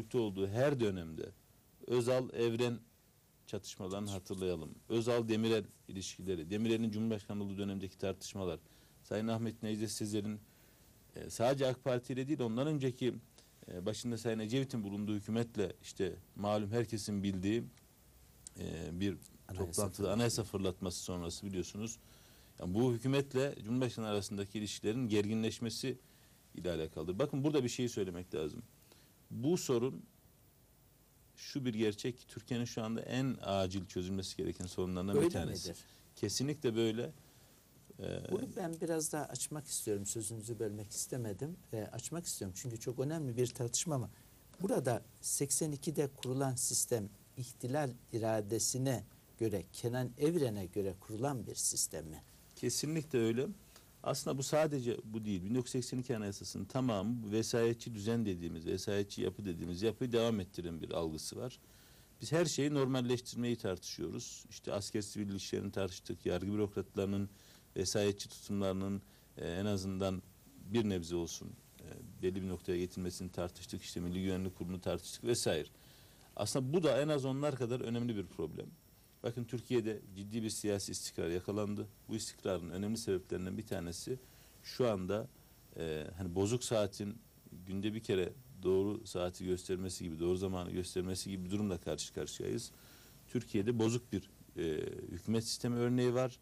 birlikte olduğu her dönemde Özal Evren çatışmalarını hatırlayalım. Özal Demirel ilişkileri, Demirel'in Cumhurbaşkanı olduğu dönemdeki tartışmalar, Sayın Ahmet Necdet Sezer'in e, sadece AK Parti ile değil ondan önceki e, başında Sayın Ecevit'in bulunduğu hükümetle işte malum herkesin bildiği e, bir Anayasa toplantıda anayasa fırlatması sonrası biliyorsunuz. Yani bu hükümetle Cumhurbaşkanı arasındaki ilişkilerin gerginleşmesi ile alakalıdır. Bakın burada bir şey söylemek lazım. Bu sorun şu bir gerçek ki Türkiye'nin şu anda en acil çözülmesi gereken sorunlarından bir Öyle tanesi. midir? Kesinlikle böyle. Ee, Bunu ben biraz daha açmak istiyorum. Sözünüzü bölmek istemedim. Ee, açmak istiyorum çünkü çok önemli bir tartışma ama burada 82'de kurulan sistem ihtilal iradesine göre Kenan Evren'e göre kurulan bir sistem mi? Kesinlikle öyle. Aslında bu sadece bu değil. 1982 Anayasası'nın tamamı vesayetçi düzen dediğimiz, vesayetçi yapı dediğimiz yapıyı devam ettiren bir algısı var. Biz her şeyi normalleştirmeyi tartışıyoruz. İşte asker sivil ilişkilerini tartıştık. Yargı bürokratlarının vesayetçi tutumlarının e, en azından bir nebze olsun e, belli bir noktaya getirmesini tartıştık. İşte Milli Güvenlik Kurulu'nu tartıştık vesaire. Aslında bu da en az onlar kadar önemli bir problem. Bakın Türkiye'de ciddi bir siyasi istikrar yakalandı. Bu istikrarın önemli sebeplerinden bir tanesi şu anda e, hani bozuk saatin günde bir kere doğru saati göstermesi gibi, doğru zamanı göstermesi gibi bir durumla karşı karşıyayız. Türkiye'de bozuk bir e, hükümet sistemi örneği var.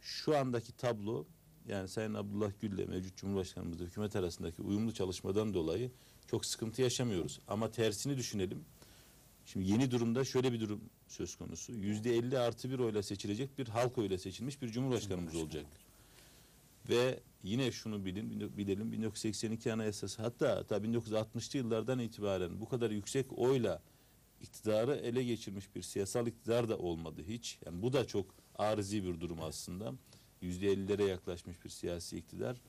Şu andaki tablo yani Sayın Abdullah Gül ile mevcut Cumhurbaşkanımızla hükümet arasındaki uyumlu çalışmadan dolayı çok sıkıntı yaşamıyoruz. Ama tersini düşünelim. Şimdi yeni durumda şöyle bir durum söz konusu. Yüzde elli artı bir oyla seçilecek bir halk oyla seçilmiş bir cumhurbaşkanımız olacak. Ve yine şunu bilin, bilelim 1982 Anayasası hatta hatta 1960'lı yıllardan itibaren bu kadar yüksek oyla iktidarı ele geçirmiş bir siyasal iktidar da olmadı hiç. Yani bu da çok arızi bir durum aslında. Yüzde ellilere yaklaşmış bir siyasi iktidar.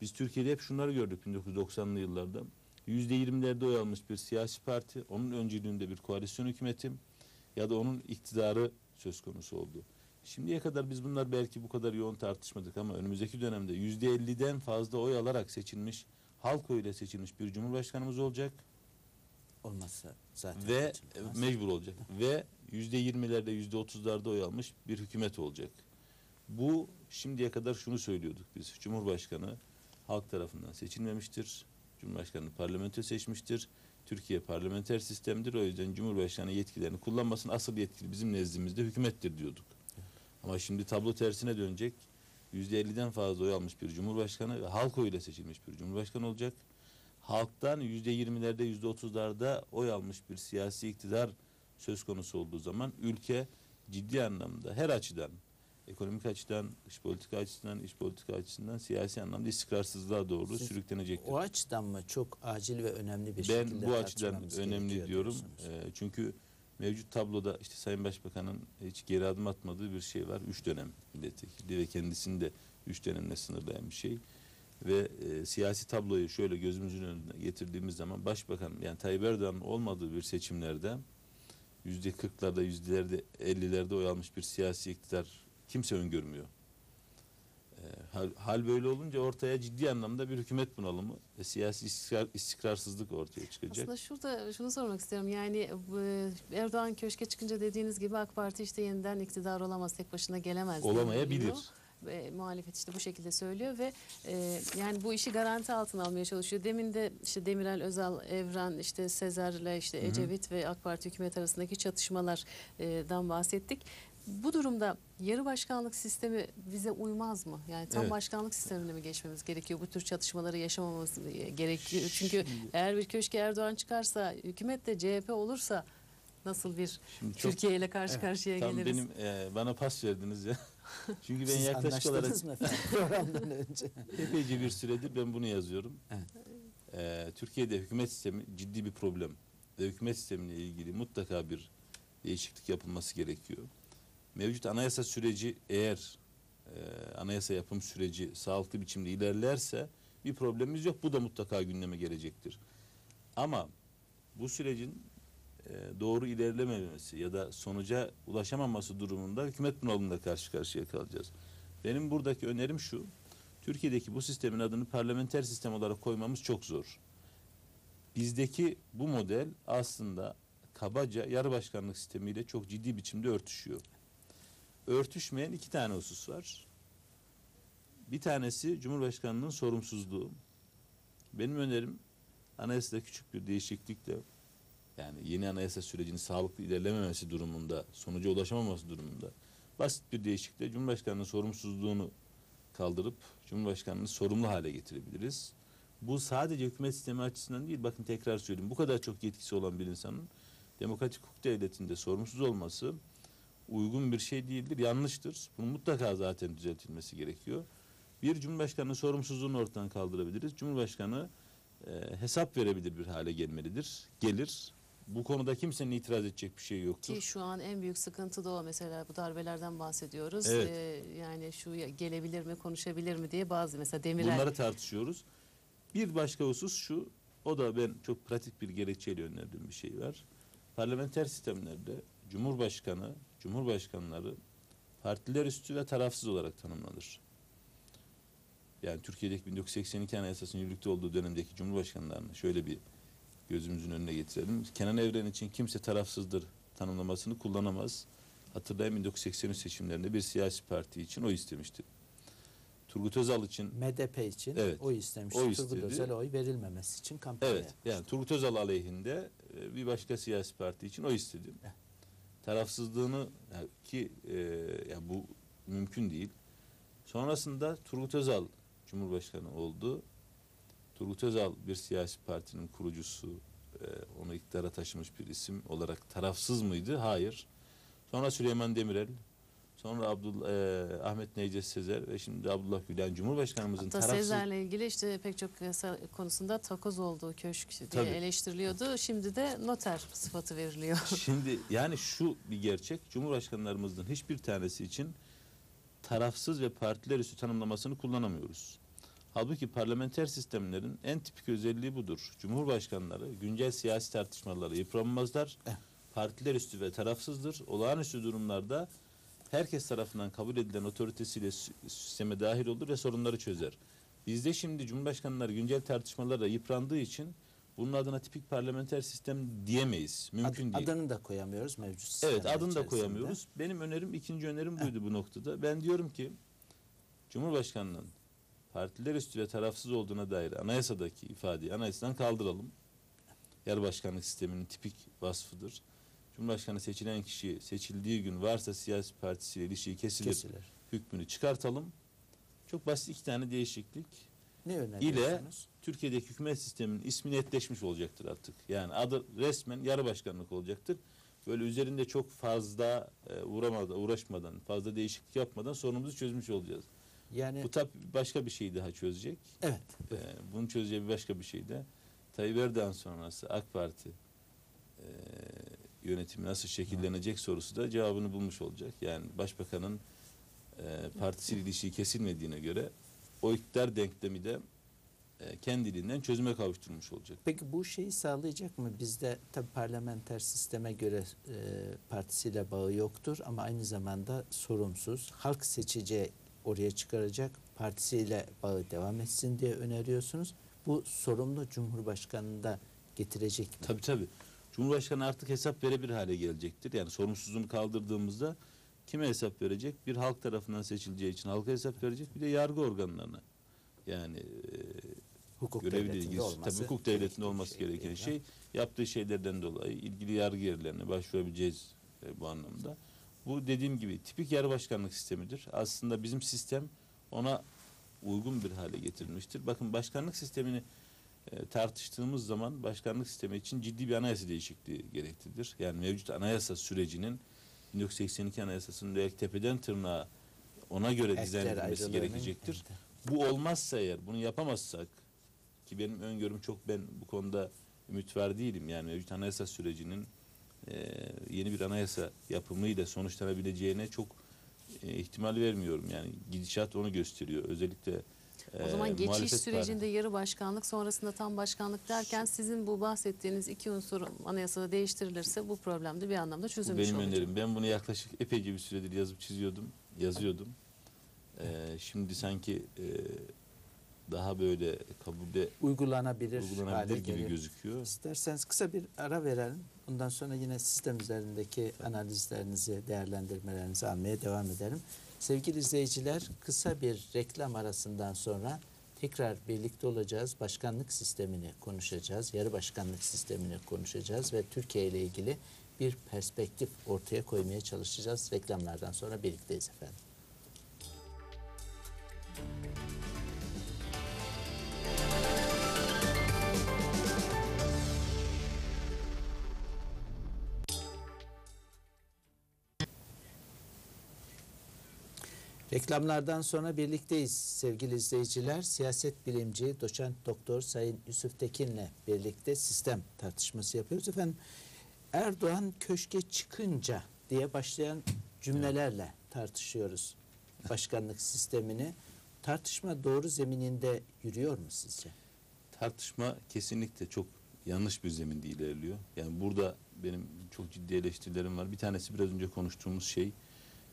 Biz Türkiye'de hep şunları gördük 1990'lı yıllarda. Yüzde yirmilerde oy almış bir siyasi parti, onun öncülüğünde bir koalisyon hükümeti ya da onun iktidarı söz konusu oldu. Şimdiye kadar biz bunlar belki bu kadar yoğun tartışmadık ama önümüzdeki dönemde yüzde elliden fazla oy alarak seçilmiş, halk oyuyla seçilmiş bir cumhurbaşkanımız olacak Olmazsa zaten ve seçilmez. mecbur olacak ve yüzde yirmilerde yüzde otuzlarda oy almış bir hükümet olacak. Bu şimdiye kadar şunu söylüyorduk biz. Cumhurbaşkanı halk tarafından seçilmemiştir. Cumhurbaşkanı parlamento seçmiştir. Türkiye parlamenter sistemdir. O yüzden Cumhurbaşkanı yetkilerini kullanmasın. Asıl yetkili bizim nezdimizde hükümettir diyorduk. Ama şimdi tablo tersine dönecek. Yüzde elliden fazla oy almış bir cumhurbaşkanı ve halk oyuyla seçilmiş bir cumhurbaşkanı olacak. Halktan yüzde yirmilerde yüzde otuzlarda oy almış bir siyasi iktidar söz konusu olduğu zaman ülke ciddi anlamda her açıdan ekonomik açıdan, dış politika açısından, iç politika açısından siyasi anlamda istikrarsızlığa doğru Siz sürüklenecektir. O açıdan mı çok acil ve önemli bir Ben şekilde bu açıdan önemli diyorum. Ee, çünkü mevcut tabloda işte Sayın Başbakan'ın hiç geri adım atmadığı bir şey var. Üç dönem milletvekili ve kendisini de üç dönemle sınırlayan bir şey. Ve e, siyasi tabloyu şöyle gözümüzün önüne getirdiğimiz zaman Başbakan yani Tayyip Erdoğan'ın olmadığı bir seçimlerde yüzde kırklarda yüzdelerde ellilerde oy almış bir siyasi iktidar kimse öngörmüyor. Ee, hal, hal böyle olunca ortaya ciddi anlamda bir hükümet bunalımı ve siyasi istikrar, istikrarsızlık ortaya çıkacak. Aslında şurada şunu sormak istiyorum. Yani bu, Erdoğan köşke çıkınca dediğiniz gibi AK Parti işte yeniden iktidar olamaz, tek başına gelemez. Olamayabilir. deniliyor. Ve muhalefet işte bu şekilde söylüyor ve e, yani bu işi garanti altına almaya çalışıyor. Demin de işte Demirel, Özal, Evren, işte Sezer'le işte Ecevit ve AK Parti hükümet arasındaki çatışmalardan bahsettik. Bu durumda yarı başkanlık sistemi bize uymaz mı? Yani tam Evet. başkanlık sistemine mi geçmemiz gerekiyor? Bu tür çatışmaları yaşamamız gerekiyor. Çünkü eğer bir köşke Erdoğan çıkarsa, hükumet de CHP olursa nasıl bir Şimdi çok- Türkiye ile karşı karşıya Tam geliriz? benim e, bana pas verdiniz ya. Çünkü ben Siz yaklaşık olarak anlaştınız mı efendim programdan önce? epeyce bir süredir ben bunu yazıyorum. Evet. E, Türkiye'de hükümet sistemi ciddi bir problem ve hükümet sistemiyle ilgili mutlaka bir değişiklik yapılması gerekiyor. Mevcut anayasa süreci eğer e, anayasa yapım süreci sağlıklı biçimde ilerlerse bir problemimiz yok. Bu da mutlaka gündeme gelecektir. Ama bu sürecin e, doğru ilerlememesi ya da sonuca ulaşamaması durumunda hükümet bunalımında karşı karşıya kalacağız. Benim buradaki önerim şu. Türkiye'deki bu sistemin adını parlamenter sistem olarak koymamız çok zor. bizdeki bu model aslında kabaca yarı başkanlık sistemiyle çok ciddi biçimde örtüşüyor. Örtüşmeyen iki tane husus var. Bir tanesi Cumhurbaşkanlığının sorumsuzluğu. Benim önerim anayasada küçük bir değişiklikle yani yeni anayasa sürecinin sağlıklı ilerlememesi durumunda, sonuca ulaşamaması durumunda basit bir değişiklikle Cumhurbaşkanlığının sorumsuzluğunu kaldırıp Cumhurbaşkanlığını sorumlu hale getirebiliriz. Bu sadece hükümet sistemi açısından değil, bakın tekrar söyleyeyim, bu kadar çok yetkisi olan bir insanın demokratik hukuk devletinde sorumsuz olması uygun bir şey değildir, yanlıştır. Bunun mutlaka zaten düzeltilmesi gerekiyor. Bir Cumhurbaşkanı sorumsuzluğunu ortadan kaldırabiliriz. Cumhurbaşkanı e, hesap verebilir bir hale gelmelidir. Gelir. Bu konuda kimsenin itiraz edecek bir şey yoktur. Ki şu an en büyük sıkıntı da o mesela bu darbelerden bahsediyoruz. Evet. Ee, yani şu gelebilir mi, konuşabilir mi diye bazı mesela Demirel Bunları tartışıyoruz. Bir başka husus şu, o da ben çok pratik bir gerekçeyle önerdiğim bir şey var. Parlamenter sistemlerde Cumhurbaşkanı, Cumhurbaşkanları partiler üstü ve tarafsız olarak tanımlanır. Yani Türkiye'deki 1982 Anayasası'nın yürürlükte olduğu dönemdeki Cumhurbaşkanlarını şöyle bir gözümüzün önüne getirelim. Kenan Evren için kimse tarafsızdır tanımlamasını kullanamaz. Hatırlayın 1983 seçimlerinde bir siyasi parti için oy istemişti. Turgut Özal için MDP için Evet, oy istemiş. oy Turgut istedi. Özel'e oy verilmemesi için kampanya Evet. yapmıştı. Yani Turgut Özal aleyhinde e, bir başka siyasi parti için oy istedi. Evet. Tarafsızlığını yani ki e, ya bu mümkün değil. Sonrasında Turgut Özal Cumhurbaşkanı oldu. Turgut Özal bir siyasi partinin kurucusu, e, onu iktidara taşımış bir isim olarak tarafsız mıydı? Hayır. Sonra Süleyman Demirel, sonra Abdullah e, Ahmet Necdet Sezer ve şimdi Abdullah Gülen Cumhurbaşkanımızın Hatta tarafsız Sezer'le ilgili işte pek çok konusunda takoz olduğu köşk diye Tabii. eleştiriliyordu. Şimdi de noter sıfatı veriliyor. Şimdi yani şu bir gerçek. Cumhurbaşkanlarımızın hiçbir tanesi için tarafsız ve partiler üstü tanımlamasını kullanamıyoruz. Halbuki parlamenter sistemlerin en tipik özelliği budur. Cumhurbaşkanları güncel siyasi tartışmaları yıpranmazlar. Eh. Partiler üstü ve tarafsızdır. Olağanüstü durumlarda herkes tarafından kabul edilen otoritesiyle sisteme dahil olur ve sorunları çözer. Bizde şimdi Cumhurbaşkanları güncel tartışmalarla yıprandığı için bunun adına tipik parlamenter sistem diyemeyiz. Mümkün Ad- değil. Adını da koyamıyoruz mevcut Evet adını da içerisinde. koyamıyoruz. Benim önerim ikinci önerim buydu bu noktada. Ben diyorum ki Cumhurbaşkanının partiler üstü ve tarafsız olduğuna dair anayasadaki ifadeyi anayasadan kaldıralım. Yer başkanlık sisteminin tipik vasfıdır. Cumhurbaşkanı seçilen kişi seçildiği gün varsa siyasi partisiyle ilişiği kesilir, Kesilir. hükmünü çıkartalım. Çok basit iki tane değişiklik. Ne öneriyorsunuz? Türkiye'deki hükümet sisteminin ismi netleşmiş olacaktır artık. Yani adı resmen yarı başkanlık olacaktır. Böyle üzerinde çok fazla e, uğramadan, uğraşmadan, fazla değişiklik yapmadan sorunumuzu çözmüş olacağız. Yani Bu tabi başka bir şey daha çözecek. evet. E, bunu çözeceği bir başka bir şey de Tayyip Erdoğan sonrası AK Parti e, yönetimi nasıl şekillenecek sorusu da cevabını bulmuş olacak. Yani başbakanın e, partisiyle ilişiği kesilmediğine göre o iktidar denklemi de e, kendiliğinden çözüme kavuşturmuş olacak. Peki bu şeyi sağlayacak mı? Bizde tabii parlamenter sisteme göre e, partisiyle bağı yoktur ama aynı zamanda sorumsuz. Halk seçeceği oraya çıkaracak partisiyle bağı devam etsin diye öneriyorsunuz. Bu sorumlu Cumhurbaşkanı'nda getirecek mi? Tabii tabii. Cumhurbaşkanı artık hesap verebilir hale gelecektir. Yani sorumsuzluğunu kaldırdığımızda kime hesap verecek? Bir halk tarafından seçileceği için halka hesap verecek. Bir de yargı organlarına. Yani e, Hukuk görevle devletinde ilgili olması tabii hukuk devletinde olması şey gereken şey yaptığı şeylerden dolayı ilgili yargı yerlerine başvurabileceğiz e, bu anlamda. Bu dediğim gibi tipik yarı başkanlık sistemidir. Aslında bizim sistem ona uygun bir hale getirilmiştir. Bakın başkanlık sistemini e, tartıştığımız zaman başkanlık sistemi için ciddi bir anayasa değişikliği gereklidir. Yani mevcut anayasa sürecinin 1982 anayasasının direkt tepeden tırnağa ona göre dizayn edilmesi gerekecektir. Evet. Bu olmazsa eğer bunu yapamazsak ki benim öngörüm çok ben bu konuda ümit var değilim. Yani mevcut anayasa sürecinin e, yeni bir anayasa yapımıyla sonuçlanabileceğine çok e, ihtimal vermiyorum. Yani gidişat onu gösteriyor. Özellikle O e, zaman geçiş muhalefet sürecinde yarı başkanlık sonrasında tam başkanlık derken sizin bu bahsettiğiniz iki unsur anayasada değiştirilirse bu problem de bir anlamda Bu çözülmüş benim olacak. önerim. Ben bunu yaklaşık epeyce bir süredir yazıp çiziyordum, yazıyordum. Ee, şimdi sanki e, daha böyle kabulde Uygulanabilir, hale uygulanabilir gibi geliyor. gözüküyor. İsterseniz kısa bir ara verelim. Bundan sonra yine sistem üzerindeki analizlerinizi, değerlendirmelerinizi almaya devam edelim. Sevgili izleyiciler, kısa bir reklam arasından sonra tekrar birlikte olacağız. Başkanlık sistemini konuşacağız. Yarı başkanlık sistemini konuşacağız ve Türkiye ile ilgili bir perspektif ortaya koymaya çalışacağız. Reklamlardan sonra birlikteyiz efendim. Reklamlardan sonra birlikteyiz sevgili izleyiciler. Siyaset bilimci doçent doktor Sayın Yusuf Tekin'le birlikte sistem tartışması yapıyoruz. Efendim Erdoğan köşke çıkınca diye başlayan cümlelerle tartışıyoruz başkanlık sistemini. Tartışma doğru zemininde yürüyor mu sizce? Tartışma kesinlikle çok yanlış bir zeminde ilerliyor. Yani burada benim çok ciddi eleştirilerim var. Bir tanesi biraz önce konuştuğumuz şey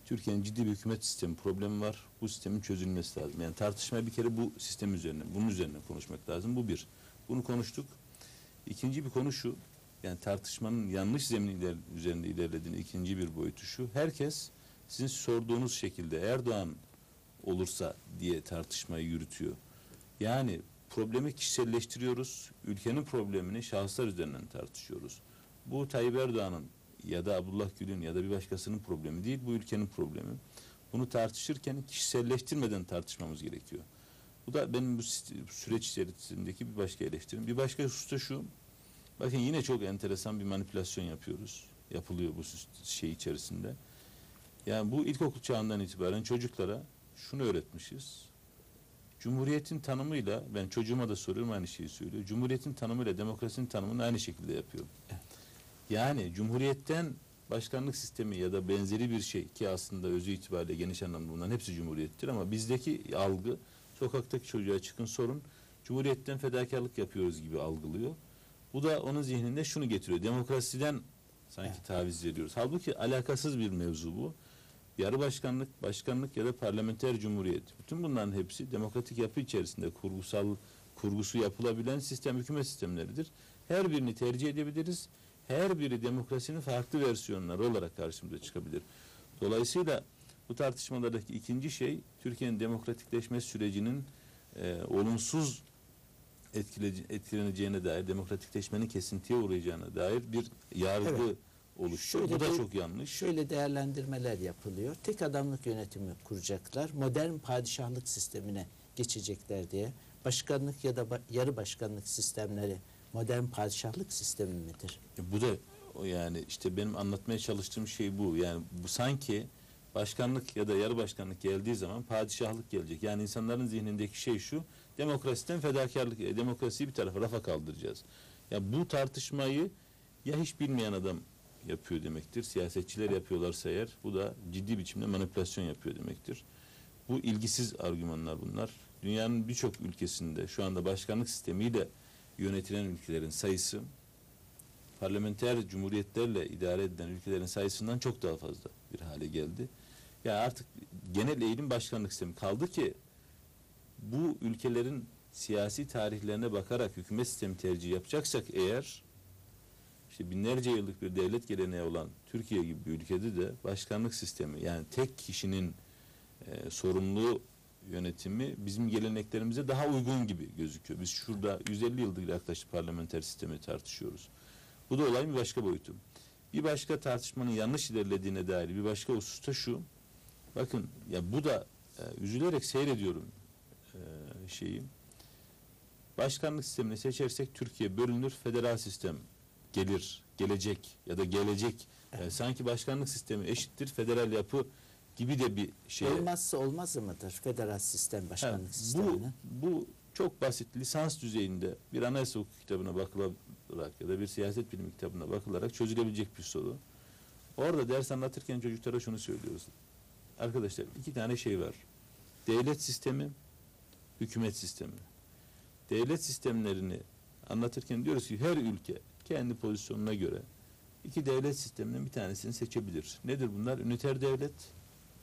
Türkiye'nin ciddi bir hükümet sistemi problemi var. Bu sistemin çözülmesi lazım. Yani tartışma bir kere bu sistem üzerine, bunun üzerine konuşmak lazım. Bu bir. Bunu konuştuk. İkinci bir konu şu. Yani tartışmanın yanlış zemin iler, üzerinde ilerlediğini ikinci bir boyutu şu. Herkes sizin sorduğunuz şekilde Erdoğan olursa diye tartışmayı yürütüyor. Yani problemi kişiselleştiriyoruz. Ülkenin problemini şahıslar üzerinden tartışıyoruz. Bu Tayyip Erdoğan'ın ya da Abdullah Gül'ün ya da bir başkasının problemi değil, bu ülkenin problemi. Bunu tartışırken kişiselleştirmeden tartışmamız gerekiyor. Bu da benim bu süreç içerisindeki bir başka eleştirim. Bir başka husus da şu, bakın yine çok enteresan bir manipülasyon yapıyoruz. Yapılıyor bu şey içerisinde. Yani bu ilkokul çağından itibaren çocuklara şunu öğretmişiz. Cumhuriyetin tanımıyla, ben çocuğuma da soruyorum aynı şeyi söylüyor. Cumhuriyetin tanımıyla demokrasinin tanımını aynı şekilde yapıyor. Yani Cumhuriyet'ten başkanlık sistemi ya da benzeri bir şey ki aslında özü itibariyle geniş anlamda bunların hepsi Cumhuriyettir ama bizdeki algı sokaktaki çocuğa çıkın sorun Cumhuriyet'ten fedakarlık yapıyoruz gibi algılıyor. Bu da onun zihninde şunu getiriyor. Demokrasiden sanki Evet. taviz veriyoruz. Halbuki alakasız bir mevzu bu. Yarı başkanlık, başkanlık ya da parlamenter cumhuriyet. Bütün bunların hepsi demokratik yapı içerisinde kurgusal kurgusu yapılabilen sistem hükümet sistemleridir. Her birini tercih edebiliriz. Her biri demokrasinin farklı versiyonları olarak karşımıza çıkabilir. Dolayısıyla bu tartışmalardaki ikinci şey Türkiye'nin demokratikleşme sürecinin e, olumsuz etkile- etkileneceğine dair, demokratikleşmenin kesintiye uğrayacağına dair bir yargı Evet. oluştu. Şöyle Bu da bir- çok yanlış. Şöyle değerlendirmeler yapılıyor. Tek adamlık yönetimi kuracaklar. Modern padişahlık sistemine geçecekler diye. Başkanlık ya da yarı başkanlık sistemleri modern padişahlık sistemi midir? E, Bu da yani işte benim anlatmaya çalıştığım şey bu. Yani bu sanki başkanlık ya da yarı başkanlık geldiği zaman padişahlık gelecek. Yani insanların zihnindeki şey şu. Demokrasiden fedakarlık, e, demokrasiyi bir tarafa rafa kaldıracağız. Ya bu tartışmayı ya hiç bilmeyen adam yapıyor demektir. Siyasetçiler yapıyorlarsa eğer bu da ciddi biçimde manipülasyon yapıyor demektir. Bu ilgisiz argümanlar bunlar. Dünyanın birçok ülkesinde şu anda başkanlık sistemiyle yönetilen ülkelerin sayısı parlamenter cumhuriyetlerle idare edilen ülkelerin sayısından çok daha fazla bir hale geldi. Ya artık genel eğilim başkanlık sistemi kaldı ki bu ülkelerin siyasi tarihlerine bakarak hükümet sistemi tercih yapacaksak eğer işte binlerce yıllık bir devlet geleneği olan Türkiye gibi bir ülkede de başkanlık sistemi yani tek kişinin e, sorumlu yönetimi bizim geleneklerimize daha uygun gibi gözüküyor. Biz şurada 150 yıldır yaklaşık parlamenter sistemi tartışıyoruz. Bu da olayın bir başka boyutu. Bir başka tartışmanın yanlış ilerlediğine dair bir başka husus da şu. Bakın ya bu da e, üzülerek seyrediyorum e, şeyi. Başkanlık sistemini seçersek Türkiye bölünür, federal sistem gelir, gelecek ya da gelecek. E, sanki başkanlık sistemi eşittir, federal yapı gibi de bir şey. Olmazsa olmazı mıdır federal sistem başkanlık Ha, sisteminin? Bu, bu çok basit lisans düzeyinde bir anayasa hukuku kitabına bakılarak ya da bir siyaset bilimi kitabına bakılarak çözülebilecek bir soru. Orada ders anlatırken çocuklara şunu söylüyoruz. Arkadaşlar iki tane şey var. Devlet sistemi, hükümet sistemi. Devlet sistemlerini anlatırken diyoruz ki her ülke kendi pozisyonuna göre iki devlet sisteminden bir tanesini seçebilir. Nedir bunlar? Üniter devlet,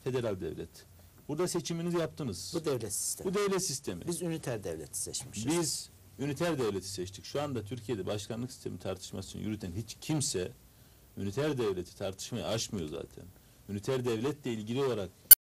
federal devlet. Burada seçiminizi yaptınız. Bu devlet sistemi. Bu devlet sistemi. Biz üniter devleti seçmişiz. Biz üniter devleti seçtik. Şu anda Türkiye'de başkanlık sistemi tartışmasını yürüten hiç kimse üniter devleti tartışmayı aşmıyor zaten. Üniter devletle ilgili olarak